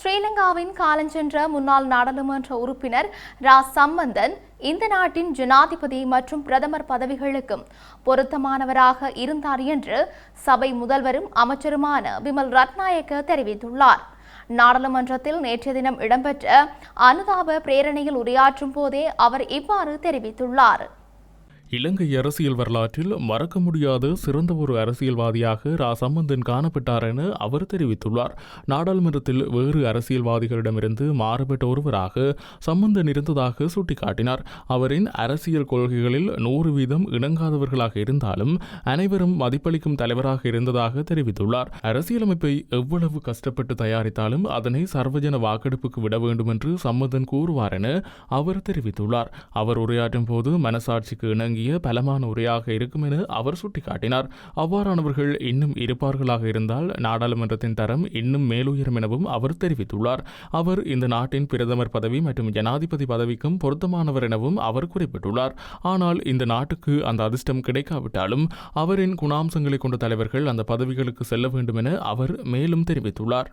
ஸ்ரீலங்காவின் காலஞ்சென்ற முன்னாள் நாடாளுமன்ற உறுப்பினர் ரா சம்பந்தன் இந்த நாட்டின் ஜனாதிபதி மற்றும் பிரதமர் பதவிகளுக்கும் பொருத்தமானவராக இருந்தார் என்று சபை முதல்வரும் அமைச்சருமான விமல் ரத்நாயக்க தெரிவித்துள்ளார். நாடாளுமன்றத்தில் நேற்றைய தினம் இடம்பெற்ற அனுதாப பிரேரணையில் உரையாற்றும் போதே அவர் இவ்வாறு தெரிவித்துள்ளார். இலங்கை அரசியல் வரலாற்றில் மறக்க முடியாத சிறந்த ஒரு அரசியல்வாதியாக ரா சம்பந்தன் காணப்பட்டார் என அவர் தெரிவித்துள்ளார். நாடாளுமன்றத்தில் வேறு அரசியல்வாதிகளிடமிருந்து மாறுபட்ட ஒருவராக சம்பந்தன் இருந்ததாக சுட்டிக்காட்டினார். அவரின் அரசியல் கொள்கைகளில் நூறு வீதம் இணங்காதவர்களாக இருந்தாலும் அனைவரும் மதிப்பளிக்கும் தலைவராக இருந்ததாக தெரிவித்துள்ளார். அரசியலமைப்பை எவ்வளவு கஷ்டப்பட்டு தயாரித்தாலும் அதனை சர்வஜன வாக்கெடுப்புக்கு விட வேண்டும் என்று சம்பந்தன் கூறுவார் என அவர் தெரிவித்துள்ளார். அவர் உரையாற்றும் போது மனசாட்சிக்கு இணங்கி அடங்கிய பலமான உரையாக இருக்கும் என அவர் சுட்டிக்காட்டினார். அவ்வாறானவர்கள் இன்னும் இருப்பார்களாக இருந்தால் நாடாளுமன்றத்தின் தரம் இன்னும் மேலுயரும் எனவும் அவர் தெரிவித்துள்ளார். அவர் இந்த நாட்டின் பிரதமர் பதவி மற்றும் ஜனாதிபதி பதவிக்கும் பொருத்தமானவர் எனவும் அவர் குறிப்பிட்டுள்ளார். ஆனால் இந்த நாட்டுக்கு அந்த அதிர்ஷ்டம் கிடைக்காவிட்டாலும் அவரின் குணாம்சங்களை கொண்ட தலைவர்கள் அந்த பதவிகளுக்கு செல்ல வேண்டும் என அவர் மேலும் தெரிவித்துள்ளார்.